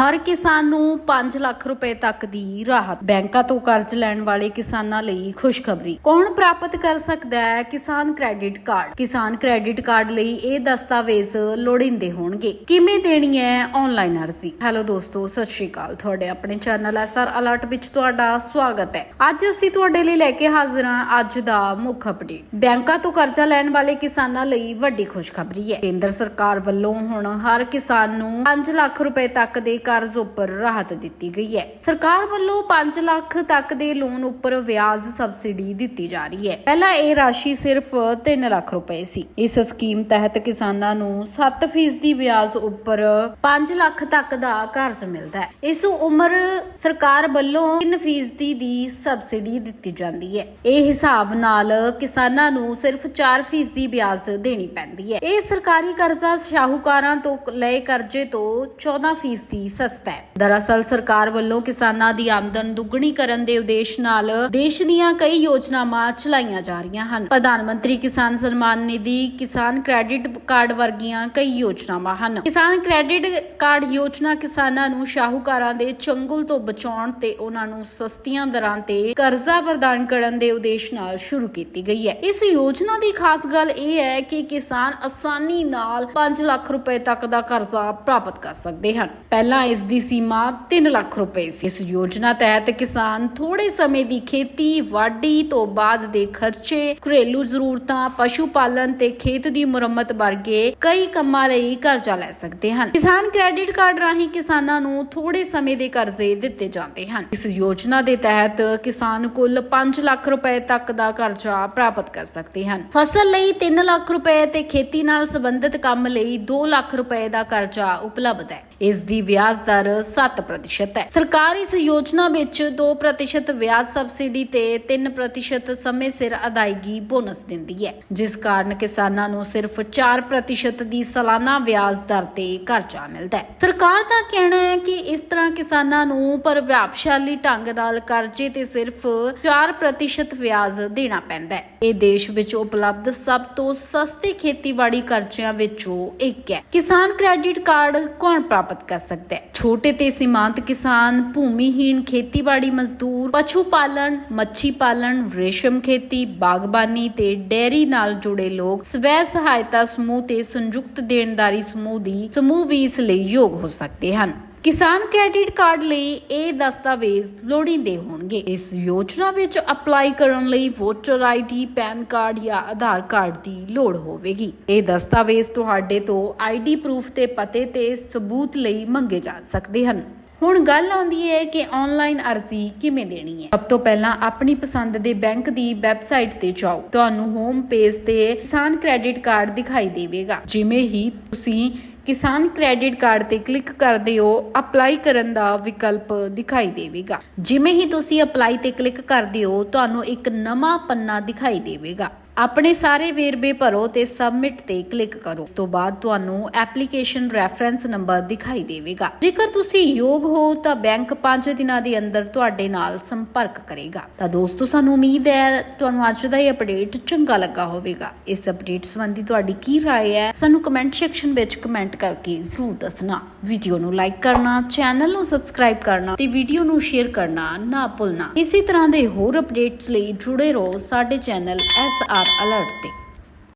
ਹਰ ਕਿਸਾਨ ਨੂੰ 5 ਲੱਖ ਰੁਪਏ ਤੱਕ ਦੀ ਰਾਹਤ। ਬੈਂਕਾਂ ਤੋਂ ਕਰਜ਼ ਲੈਣ ਵਾਲੇ ਕਿਸਾਨਾਂ ਲਈ ਖੁਸ਼ਖਬਰੀ। ਕੌਣ ਪ੍ਰਾਪਤ ਕਰ ਸਕਦਾ ਹੈ ਕਿਸਾਨ ਕ੍ਰੈਡਿਟ ਕਾਰਡ? ਕਿਸਾਨ ਕ੍ਰੈਡਿਟ ਕਾਰਡ ਲਈ ਇਹ ਦਸਤਾਵੇਜ਼ ਲੋੜੀਂਦੇ ਹੋਣਗੇ। ਕਿਵੇਂ ਦੇਣੀ ਹੈ ਆਨਲਾਈਨ ਅਰਜ਼ੀ? ਹੈਲੋ ਦੋਸਤੋ, ਸਤਿ ਸ਼੍ਰੀ ਅਕਾਲ। ਤੁਹਾਡੇ ਆਪਣੇ ਚੈਨਲ ਐਸਆਰ ਅਲਰਟ ਵਿੱਚ ਤੁਹਾਡਾ ਸਵਾਗਤ ਹੈ। ਅੱਜ ਅਸੀਂ ਤੁਹਾਡੇ ਲਈ ਲੈ ਕੇ ਹਾਜ਼ਰ ਹਾਂ ਅੱਜ ਦਾ ਮੁੱਖ ਅਪਡੇਟ। ਬੈਂਕਾਂ ਤੋਂ ਕਰਜ਼ਾ ਲੈਣ ਵਾਲੇ ਕਿਸਾਨਾਂ ਲਈ ਵੱਡੀ ਖੁਸ਼ਖਬਰੀ ਹੈ। ਕੇਂਦਰ ਸਰਕਾਰ ਵੱਲੋਂ ਹੁਣ ਹਰ ਕਿਸਾਨ ਨੂੰ 5 ਲੱਖ ਰੁਪਏ ਤੱਕ ਦੇ ਕਰਜ਼ ਉੱਪਰ ਰਾਹਤ ਦਿੱਤੀ ਗਈ ਹੈ। ਸਰਕਾਰ ਵੱਲੋਂ 5 ਲੱਖ ਤੱਕ ਦੇ ਲੋਨ ਉੱਪਰ ਵਿਆਜ ਸਬਸਿਡੀ ਦਿੱਤੀ ਜਾ ਰਹੀ ਹੈ। ਪਹਿਲਾਂ ਇਹ ਰਾਸ਼ੀ ਸਿਰਫ 3 ਲੱਖ ਰੁਪਏ ਸੀ। ਇਸ ਸਕੀਮ ਤਹਿਤ ਕਿਸਾਨਾਂ ਨੂੰ 7% ਦੀ ਵਿਆਜ ਉੱਪਰ 5 ਲੱਖ ਤੱਕ ਦਾ ਕਰਜ਼ ਮਿਲਦਾ ਹੈ। ਇਸ ਉਮਰ ਸਰਕਾਰ ਵੱਲੋਂ 3% ਦੀ ਸਬਸਿਡੀ ਦਿੱਤੀ ਜਾਂਦੀ ਹੈ। ਇਹ ਹਿਸਾਬ ਨਾਲ ਕਿਸਾਨਾਂ ਨੂੰ ਸਿਰਫ 4% ਦੀ ਵਿਆਜ ਦੇਣੀ ਪੈਂਦੀ ਹੈ। ਇਹ ਸਰਕਾਰੀ ਕਰਜ਼ਾ ਸ਼ਾਹੂਕਾਰਾਂ ਤੋਂ ਲਏ ਕਰਜ਼ੇ ਤੋਂ 14% ਦੀ ਸਸਤਾ ਹੈ। ਦਰਅਸਲ ਸਰਕਾਰ ਵੱਲੋਂ ਕਿਸਾਨਾਂ ਦੀ ਆਮਦਨ ਦੁੱਗਣੀ ਕਰਨ ਦੇ ਉਦੇਸ਼ ਨਾਲ ਦੇਸ਼ ਦੀਆਂ ਕਈ ਯੋਜਨਾਵਾਂ ਚਲਾਈਆਂ ਜਾ ਰਹੀਆਂ ਹਨ। ਪ੍ਰਧਾਨ ਮੰਤਰੀ ਕਿਸਾਨ ਸਨਮਾਨ ਨਿਧੀ, ਕਿਸਾਨ ਕ੍ਰੈਡਿਟ ਕਾਰਡ ਵਰਗੀਆਂ ਕਈ ਯੋਜਨਾਵਾਂ ਹਨ। ਕਿਸਾਨ ਕ੍ਰੈਡਿਟ ਕਾਰਡ ਯੋਜਨਾ ਕਿਸਾਨਾਂ ਨੂੰ ਸ਼ਾਹੂਕਾਰਾਂ ਦੇ ਚੰਗੁਲ ਤੋਂ ਬਚਾਉਣ ਤੇ ਉਹਨਾਂ ਨੂੰ ਸਸਤੀਆਂ ਦਰਾਂ ਤੇ ਕਰਜ਼ਾ ਪ੍ਰਦਾਨ ਕਰਨ ਦੇ ਉਦੇਸ਼ ਨਾਲ ਸ਼ੁਰੂ ਕੀਤੀ ਗਈ ਹੈ। ਇਸ ਯੋਜਨਾ ਦੀ ਖਾਸ ਗੱਲ ਇਹ ਹੈ ਕਿ ਕਿਸਾਨ ਆਸਾਨੀ ਨਾਲ 5 ਲੱਖ ਰੁਪਏ ਤੱਕ ਦਾ ਕਰਜ਼ਾ ਪ੍ਰਾਪਤ ਕਰ ਸਕਦੇ ਹਨ। ਪਹਿਲਾਂ ਇਸ ਦੀ ਸੀਮਾ 3 ਲੱਖ ਰੁਪਏ ਸੀ। ਇਸ ਯੋਜਨਾ ਤਹਿਤ ਕਿਸਾਨ ਥੋੜੇ ਸਮੇਂ ਦੀ ਖੇਤੀ, ਵਾਢੀ ਤੋਂ ਬਾਅਦ ਦੇ ਖਰਚੇ, ਘਰੇਲੂ ਜ਼ਰੂਰਤਾਂ, ਪਸ਼ੂ ਪਾਲਣ ਤੇ ਖੇਤ ਦੀ ਮੁਰੰਮਤ ਵਰਗੇ ਕਈ ਕੰਮਾਂ ਲਈ ਕਰਜ਼ਾ ਲੈ ਸਕਦੇ ਹਨ। ਕਿਸਾਨ ਕ੍ਰੈਡਿਟ ਕਾਰਡ ਰਾਹੀਂ ਕਿਸਾਨਾਂ ਨੂੰ ਥੋੜੇ ਸਮੇਂ ਦੇ ਕਰਜ਼ੇ ਦਿੱਤੇ ਜਾਂਦੇ ਹਨ। ਇਸ ਯੋਜਨਾ ਦੇ ਤਹਿਤ ਕਿਸਾਨ ਕੁੱਲ 5 ਲੱਖ ਰੁਪਏ ਤੱਕ ਦਾ ਕਰਜ਼ਾ ਪ੍ਰਾਪਤ ਕਰ ਸਕਦੇ ਹਨ। ਫਸਲ ਲਈ 3 ਲੱਖ ਰੁਪਏ ਤੇ ਖੇਤੀ ਨਾਲ ਸੰਬੰਧਿਤ ਕੰਮ ਲਈ 2 ਲੱਖ ਰੁਪਏ ਦਾ ਕਰਜ਼ਾ ਉਪਲਬਧ ਹੈ। ਇਸ ਦੀ ਵਿਆਜ ਦਰ 7% ਹੈ। ਸਰਕਾਰ ਇਸ ਯੋਜਨਾ ਵਿੱਚ 2% ਵਿਆਜ ਸਬਸਿਡੀ ਤੇ 3% ਸਮੇਂ ਸਿਰ ਅਦਾਇਗੀ ਬੋਨਸ ਦਿੰਦੀ ਹੈ, ਜਿਸ ਕਾਰਨ ਕਿਸਾਨਾਂ ਨੂੰ ਸਿਰਫ 4% ਦੀ ਸਾਲਾਨਾ ਵਿਆਜ ਦਰ ਤੇ ਕਰਜ਼ਾ ਮਿਲਦਾ ਹੈ। ਸਰਕਾਰ ਦਾ ਕਹਿਣਾ ਹੈ ਕਿ ਇਸ ਤਰ੍ਹਾਂ ਕਿਸਾਨਾਂ ਨੂੰ ਪ੍ਰਭਾਵਸ਼ਾਲੀ ਢੰਗ ਨਾਲ ਕਰਜ਼ੇ ਤੇ ਸਿਰਫ 4% ਵਿਆਜ ਦੇਣਾ ਪੈਂਦਾ ਹੈ। ਇਹ ਦੇਸ਼ ਵਿੱਚ ਉਪਲਬਧ ਸਭ ਤੋਂ ਸਸਤੇ ਖੇਤੀਬਾੜੀ ਕਰਜ਼ਿਆਂ ਵਿੱਚੋਂ ਇੱਕ ਹੈ। ਕਿਸਾਨ ਕ੍ਰੈਡਿਟ ਕਾਰਡ ਕੌਣ ਪ੍ਰਾਪਤ ਕਰ ਸਕਦਾ ਹੈ? ਛੋਟੇ ਤੇ ਸੀਮਾਂਤ ਕਿਸਾਨ, ਭੂਮੀਹੀਣ ਖੇਤੀਬਾੜੀ ਮਜ਼ਦੂਰ, ਪਸ਼ੂ ਪਾਲਣ, ਮੱਛੀ ਪਾਲਣ, ਰੇਸ਼ਮ ਖੇਤੀ, ਬਾਗਬਾਨੀ ਤੇ ਡੇਅਰੀ ਨਾਲ ਜੁੜੇ ਲੋਕ ਸਵੈ ਸਹਾਇਤਾ ਸਮੂਹ ਤੇ ਸੰਯੁਕਤ ਦੇਣਦਾਰੀ ਸਮੂਹ ਦੀ ਸਮੂਹ ਵੀ ਇਸ ਲਈ ਯੋਗ ਹੋ ਸਕਦੇ ਹਨ। ਕਿਸਾਨ ਕ੍ਰੈਡਿਟ ਕਾਰਡ ਲਈ ਇਹ ਦਸਤਾਵੇਜ਼ ਲੋੜੀਂਦੇ ਹੋਣਗੇ। ਇਸ ਯੋਜਨਾ ਵਿੱਚ ਅਪਲਾਈ ਕਰਨ ਲਈ ਵੋਟਰ ਆਈਡੀ, ਪੈਨ ਕਾਰਡ ਜਾਂ ਆਧਾਰ ਕਾਰਡ ਦੀ ਲੋੜ ਹੋਵੇਗੀ। ਇਹ ਦਸਤਾਵੇਜ਼ ਤੁਹਾਡੇ ਤੋਂ ਆਈਡੀ ਪ੍ਰੂਫ ਤੇ ਪਤੇ ਤੇ ਸਬੂਤ ਲਈ ਮੰਗੇ ਜਾ ਸਕਦੇ ਹਨ। ਹੁਣ ਗੱਲ ਆਉਂਦੀ ਹੈ ਕਿ ਆਨਲਾਈਨ ਅਰਜ਼ੀ ਕਿਵੇਂ ਦੇਣੀ ਹੈ ਸਭ ਤੋਂ ਪਹਿਲਾਂ ਆਪਣੀ ਪਸੰਦ ਦੇ ਬੈਂਕ ਦੀ ਵੈਬਸਾਈਟ ਤੇ ਜਾਓ। ਤੁਹਾਨੂੰ ਹੋਮ ਪੇਜ ਤੇ ਕਿਸਾਨ ਕ੍ਰੈਡਿਟ ਕਾਰਡ ਦਿਖਾਈ ਦੇਵੇਗਾ। ਜਿਵੇਂ ਹੀ ਤੁਸੀਂ ਕਿਸਾਨ ਕ੍ਰੈਡਿਟ ਕਾਰਡ ਤੇ ਕਲਿੱਕ ਕਰਦੇ ਹੋ ਅਪਲਾਈ ਕਰਨ ਦਾ ਵਿਕਲਪ ਦਿਖਾਈ ਦੇਵੇਗਾ। ਜਿਵੇਂ ਹੀ ਤੁਸੀਂ ਅਪਲਾਈ ਤੇ ਕਲਿੱਕ ਕਰਦੇ ਹੋ, ਤੁਹਾਨੂੰ ਇੱਕ ਨਵਾਂ ਪੰਨਾ ਦਿਖਾਈ ਦੇਵੇਗਾ। ਆਪਣੇ ਸਾਰੇ ਵੇਰਵੇ ਭਰੋ ਤੇ ਸਬਮਿਟ ਤੇ ਕਲਿੱਕ ਕਰੋ ਉਸ ਤੋਂ ਬਾਅਦ ਤੁਹਾਨੂੰ ਐਪਲੀਕੇਸ਼ਨ ਰੈਫਰੈਂਸ ਨੰਬਰ ਦਿਖਾਈ ਦੇਵੇਗਾ ਜੇਕਰ ਤੁਸੀਂ ਯੋਗ ਹੋ ਤਾਂ ਬੈਂਕ 5 ਦਿਨਾਂ ਦੇ ਅੰਦਰ ਤੁਹਾਡੇ ਨਾਲ ਸੰਪਰਕ ਕਰੇਗਾ ਤਾਂ ਦੋਸਤੋ ਸਾਨੂੰ ਉਮੀਦ ਹੈ ਤੁਹਾਨੂੰ ਅੱਜ ਦਾ ਇਹ ਅਪਡੇਟ ਚੰਗਾ ਲੱਗਾ ਹੋਵੇਗਾ ਇਸ ਅਪਡੇਟ ਸੰਬੰਧੀ ਤੁਹਾਡੀ ਕੀ رائے ਹੈ ਸਾਨੂੰ ਕਮੈਂਟ ਸੈਕਸ਼ਨ ਵਿੱਚ ਕਮੈਂਟ ਕਰਕੇ ਜ਼ਰੂਰ ਦੱਸਣਾ ਵੀਡੀਓ ਨੂੰ ਲਾਈਕ ਕਰਨਾ ਚੈਨਲ ਨੂੰ ਸਬਸਕ੍ਰਾਈਬ ਕਰਨਾ ਤੇ ਵੀਡੀਓ ਨੂੰ ਸ਼ੇਅਰ ਕਰਨਾ ਨਾ ਭੁੱਲਣਾ ਇਸੇ ਤਰ੍ਹਾਂ ਦੇ ਹੋਰ ਅਪਡੇਟਸ ਲਈ ਜੁੜੇ ਰਹੋ ਸਾਡੇ ਚੈਨਲ ਐਸ ਆਰ ਅਲਰਟ ਤੇ